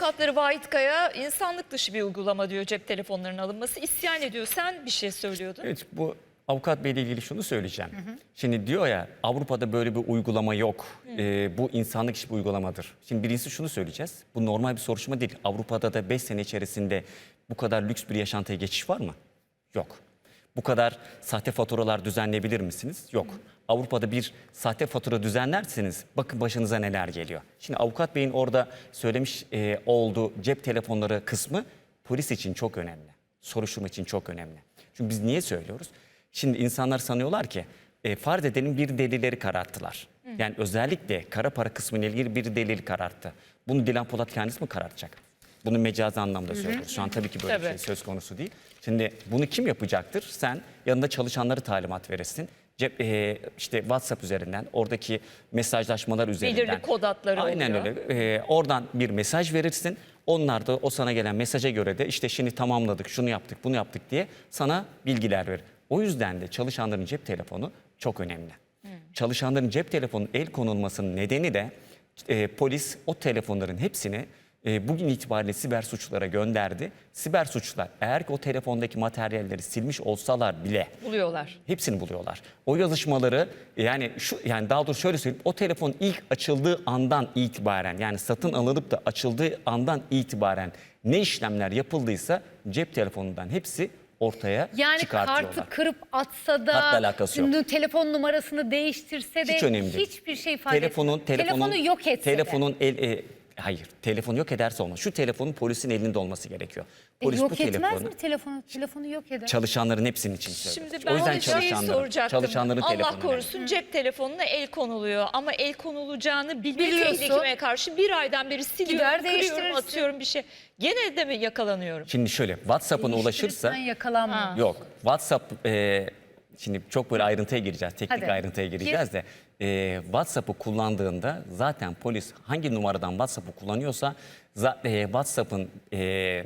avukatları Vahit Kaya insanlık dışı bir uygulama diyor cep telefonlarının alınması. İsyan ediyor. Sen bir şey söylüyordun. Evet bu avukat beyle ilgili şunu söyleyeceğim. Şimdi diyor ya Avrupa'da böyle bir uygulama yok. Ee, bu insanlık işi bir uygulamadır. Şimdi birincisi şunu söyleyeceğiz. Bu normal bir soruşturma değil. Avrupa'da da 5 sene içerisinde bu kadar lüks bir yaşantıya geçiş var mı? Yok. Bu kadar sahte faturalar düzenleyebilir misiniz? Yok. Avrupa'da bir sahte fatura düzenlerseniz bakın başınıza neler geliyor. Şimdi avukat beyin orada söylemiş e, olduğu cep telefonları kısmı polis için çok önemli. Soruşturma için çok önemli. Çünkü biz niye söylüyoruz? Şimdi insanlar sanıyorlar ki e, farz edelim bir delilleri kararttılar. Yani özellikle kara para kısmıyla ilgili bir delil kararttı. Bunu Dilan Polat kendisi mi karartacak? Bunu mecazi anlamda söylüyoruz. Şu an tabii ki böyle bir Tabii. şey söz konusu değil. Şimdi bunu kim yapacaktır? Sen yanında çalışanları talimat verirsin. Cep, e, işte WhatsApp üzerinden, oradaki mesajlaşmalar üzerinden. Belirli kod adları Aynen oluyor. öyle. E, oradan bir mesaj verirsin. Onlar da o sana gelen mesaja göre de işte şimdi tamamladık, şunu yaptık, bunu yaptık diye sana bilgiler verir. O yüzden de çalışanların cep telefonu çok önemli. Çalışanların cep telefonu el konulmasının nedeni de e, polis o telefonların hepsini e, bugün itibariyle siber suçlara gönderdi. Siber suçlar eğer ki o telefondaki materyalleri silmiş olsalar bile Buluyorlar. hepsini buluyorlar. O yazışmaları yani şu yani daha doğrusu şöyle söyleyeyim o telefon ilk açıldığı andan itibaren yani satın alınıp da açıldığı andan itibaren ne işlemler yapıldıysa cep telefonundan hepsi ortaya Yani çıkartıyorlar. kartı kırıp atsa da, alakası yok. telefon numarasını değiştirse de Hiç önemli hiçbir şey ifade telefonun, telefonun, Telefonu yok etse de. telefonun el, e, hayır telefonu yok ederse olmaz. Şu telefonun polisin elinde olması gerekiyor. E, Polis yok bu etmez telefonu mi telefonu? Telefonu yok eder. çalışanların hepsinin için söylüyor. Şimdi ben o yüzden şey çalışanların, çalışanların telefonu Allah korusun cep telefonuna el konuluyor ama el konulacağını bilme tehlikeme karşı bir aydan beri siliyorum, Gider kırıyorum, atıyorum bir şey. Gene de mi yakalanıyorum? Şimdi şöyle WhatsApp'ına ulaşırsa yakalanmıyor. Yok. WhatsApp e, şimdi çok böyle ayrıntıya gireceğiz. Teknik Hadi. ayrıntıya gireceğiz de e, WhatsApp'ı kullandığında zaten polis hangi numaradan WhatsApp'ı kullanıyorsa za- e, WhatsApp'ın e,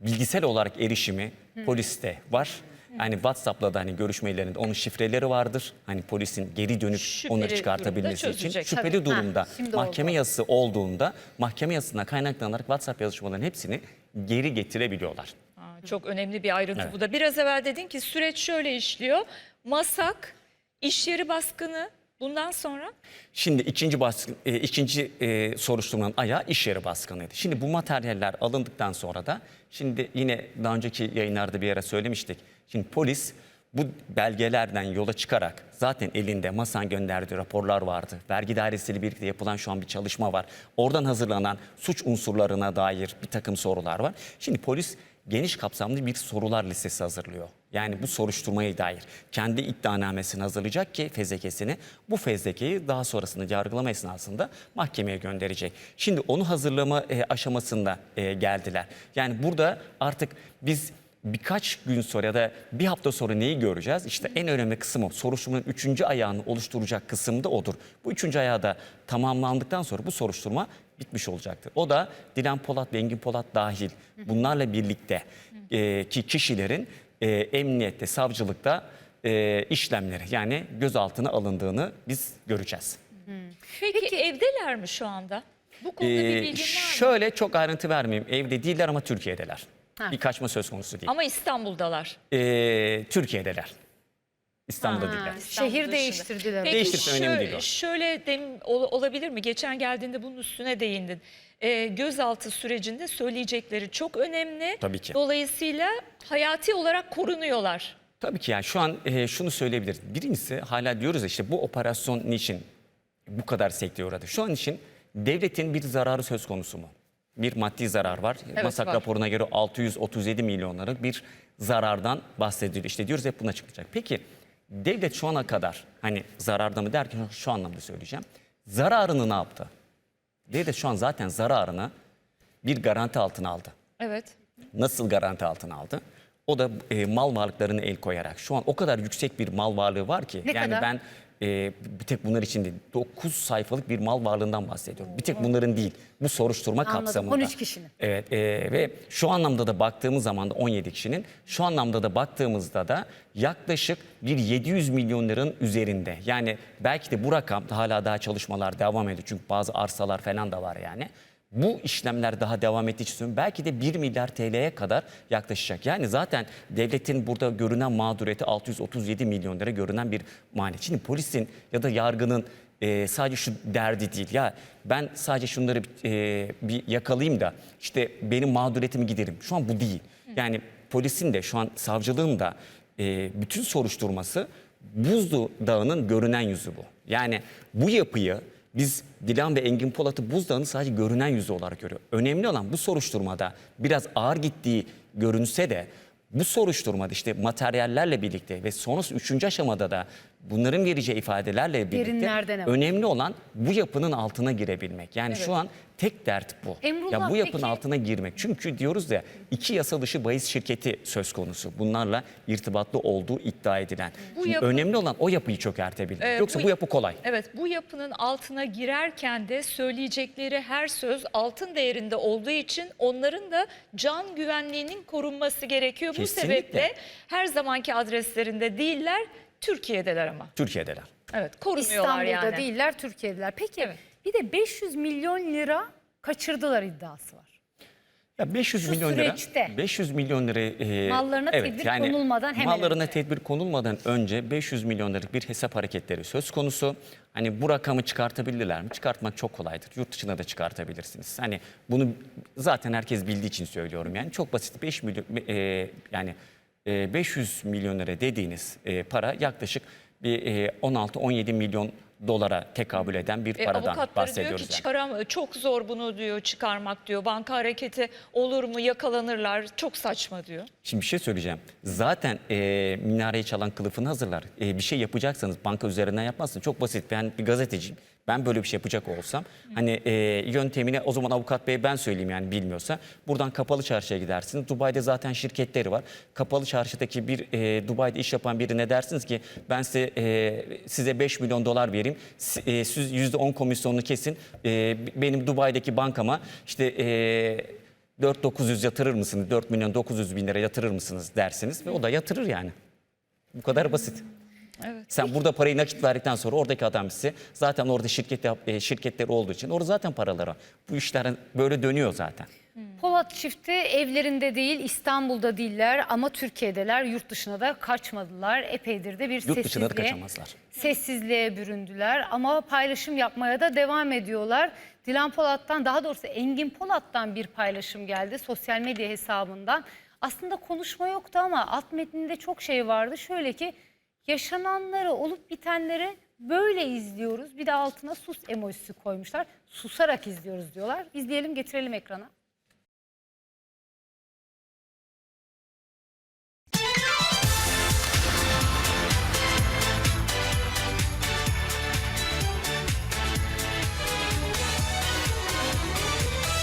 bilgisel olarak erişimi poliste var. Yani WhatsApp'la da hani görüşmelerinde onun şifreleri vardır. Hani polisin geri dönüp Şüpheli onları durumda çıkartabilmesi için. çözecek. Şüpheli Tabii. Ha, durumda şimdi mahkeme oldu. yazısı olduğunda mahkeme yazısına kaynaklanarak WhatsApp yazışmalarının hepsini geri getirebiliyorlar. Çok önemli bir ayrıntı Evet. bu da. Biraz evvel dedin ki süreç şöyle işliyor. Masak, iş yeri baskını bundan sonra Şimdi ikinci baskın, e, ikinci e, soruşturmanın ayağı iş yeri baskınıydı. Şimdi bu materyaller alındıktan sonra da şimdi yine daha önceki yayınlarda bir yere söylemiştik. Şimdi polis bu belgelerden yola çıkarak zaten elinde masan gönderdiği raporlar vardı. Vergi dairesiyle birlikte yapılan şu an bir çalışma var. Oradan hazırlanan suç unsurlarına dair bir takım sorular var. Şimdi polis geniş kapsamlı bir sorular listesi hazırlıyor. Yani bu soruşturmaya dair kendi iddianamesini hazırlayacak ki fezlekesini bu fezlekeyi daha sonrasında yargılama esnasında mahkemeye gönderecek. Şimdi onu hazırlama e, aşamasında e, geldiler. Yani burada artık biz birkaç gün sonra ya da bir hafta sonra neyi göreceğiz? İşte en önemli kısım o. Soruşturmanın üçüncü ayağını oluşturacak kısım da odur. Bu üçüncü ayağı da tamamlandıktan sonra bu soruşturma bitmiş olacaktır. O da Dilan Polat ve Engin Polat dahil bunlarla birlikte e, ki kişilerin e, emniyette, savcılıkta e, işlemleri yani gözaltına alındığını biz göreceğiz. Peki, evdeler mi şu anda? Bu konuda bir Ee, bilgin var mı? şöyle çok ayrıntı vermeyeyim. Evde değiller ama Türkiye'deler. Ha. Bir kaçma söz konusu değil. Ama İstanbul'dalar. Ee, Türkiye'deler. İstanbul'da değiller. İstanbul Şehir dışında. değiştirdiler. Peki Değiştirse önemli şö- değil o. Şöyle dem, ol- olabilir mi? Geçen geldiğinde bunun üstüne değindin. Ee, gözaltı sürecinde söyleyecekleri çok önemli. Tabii ki. Dolayısıyla hayati olarak korunuyorlar. Tabii ki yani şu an e, şunu söyleyebiliriz. Birincisi hala diyoruz ya işte bu operasyon niçin bu kadar sekteye uğradı? Şu an için devletin bir zararı söz konusu mu? Bir maddi zarar var. Masak var. raporuna göre 637 milyonları bir zarardan bahsediliyor. İşte diyoruz hep buna çıkacak. Peki devlet şu ana kadar hani zararda mı derken şu anlamda söyleyeceğim. Zararını ne yaptı? Devlet şu an zaten zararını bir garanti altına aldı. Evet. Nasıl garanti altına aldı? O da e, mal varlıklarını el koyarak. Şu an o kadar yüksek bir mal varlığı var ki. Ne yani kadar? ben e, bir tek bunlar için değil. 9 sayfalık bir mal varlığından bahsediyorum. Bir tek bunların değil. Bu soruşturma Anladım. kapsamında. 13 kişinin. Evet e, ve şu anlamda da baktığımız zaman da 17 kişinin şu anlamda da baktığımızda da yaklaşık bir 700 milyon liranın üzerinde. Yani belki de bu rakam hala daha çalışmalar devam ediyor. Çünkü bazı arsalar falan da var yani. Bu işlemler daha devam ettiği için belki de 1 milyar TL'ye kadar yaklaşacak. Yani zaten devletin burada görünen mağduriyeti 637 milyon lira görünen bir maliyet. Şimdi polisin ya da yargının e, sadece şu derdi değil. Ya ben sadece şunları e, bir yakalayayım da işte benim mağduriyetimi giderim. Şu an bu değil. Yani polisin de şu an savcılığın da e, bütün soruşturması Buzlu Dağı'nın görünen yüzü bu. Yani bu yapıyı biz Dilan ve Engin Polat'ı Buzdağı'nın sadece görünen yüzü olarak görüyor. Önemli olan bu soruşturmada biraz ağır gittiği görünse de bu soruşturmada işte materyallerle birlikte ve sonrası üçüncü aşamada da bunların vereceği ifadelerle birlikte önemli olan bu yapının altına girebilmek. Yani şu an tek dert bu. Emrullah, ya bu yapının peki- altına girmek. Çünkü diyoruz ya iki yasa dışı bahis şirketi söz konusu. Bunlarla irtibatlı olduğu iddia edilen. Bu Şimdi yapı- önemli olan o yapıyı çökertebilmek. Ee, Yoksa bu- bu yapı kolay. Evet bu yapının altına girerken de söyleyecekleri her söz altın değerinde olduğu için onların da can güvenliğinin korunması gerekiyor. Bu Kesinlikle. sebeple her zamanki adreslerinde değiller Türkiye'deler ama. Türkiye'deler. Evet korumuyorlar İstanbul'da yani. değiller, Türkiye'deler. Peki Evet. bir de 500 milyon lira kaçırdılar iddiası var. Ya 500 Şu milyon lira, süreçte 500 milyon lira e, Mallarına tedbir konulmadan hemen mallarına önce. tedbir konulmadan önce 500 milyon liralık bir hesap hareketleri söz konusu. Hani bu rakamı çıkartabilirler mi? Çıkartmak çok kolaydır. Yurt dışına da çıkartabilirsiniz. Hani bunu zaten herkes bildiği için söylüyorum. Yani çok basit 5 milyon e, yani e, 500 milyon lira dediğiniz e, para yaklaşık bir e, 16-17 milyon dolara tekabül eden bir E, paradan avukatları diyor bahsediyoruz. ki yani. çıkaram çok zor bunu diyor çıkarmak diyor. Banka hareketi olur mu yakalanırlar çok saçma diyor. Şimdi bir şey söyleyeceğim. Zaten e, minareyi çalan kılıfını hazırlar. E, bir şey yapacaksanız banka üzerinden yapmazsın. Çok basit. Ben bir gazeteciyim. Ben böyle bir şey yapacak olsam hani e, yöntemini o zaman avukat bey ben söyleyeyim yani bilmiyorsa. Buradan kapalı çarşıya gidersiniz. Dubai'de zaten şirketleri var. Kapalı çarşıdaki bir e, Dubai'de iş yapan birine dersiniz ki ben size e, size 5 milyon dolar vereyim. Si- E, siz %10 komisyonunu kesin. E, benim Dubai'deki bankama işte e, 4900 yatırır mısınız? 4 milyon 900 bin lira yatırır mısınız dersiniz ve o da yatırır yani. Bu kadar basit. Evet. Sen burada parayı nakit verdikten sonra oradaki adam size zaten orada şirket e, şirketleri olduğu için orada zaten paraları var. Bu işler böyle dönüyor zaten. Polat çifti evlerinde değil İstanbul'da değiller ama Türkiye'deler yurt dışına da kaçmadılar. Epeydir de bir Yurt sessizliğe, kaçamazlar. sessizliğe büründüler ama paylaşım yapmaya da devam ediyorlar. Dilan Polat'tan daha doğrusu Engin Polat'tan bir paylaşım geldi sosyal medya hesabından. Aslında konuşma yoktu ama alt metninde çok şey vardı. Şöyle ki yaşananları olup bitenleri böyle izliyoruz. Bir de altına sus emojisi koymuşlar. Susarak izliyoruz diyorlar. İzleyelim getirelim ekrana.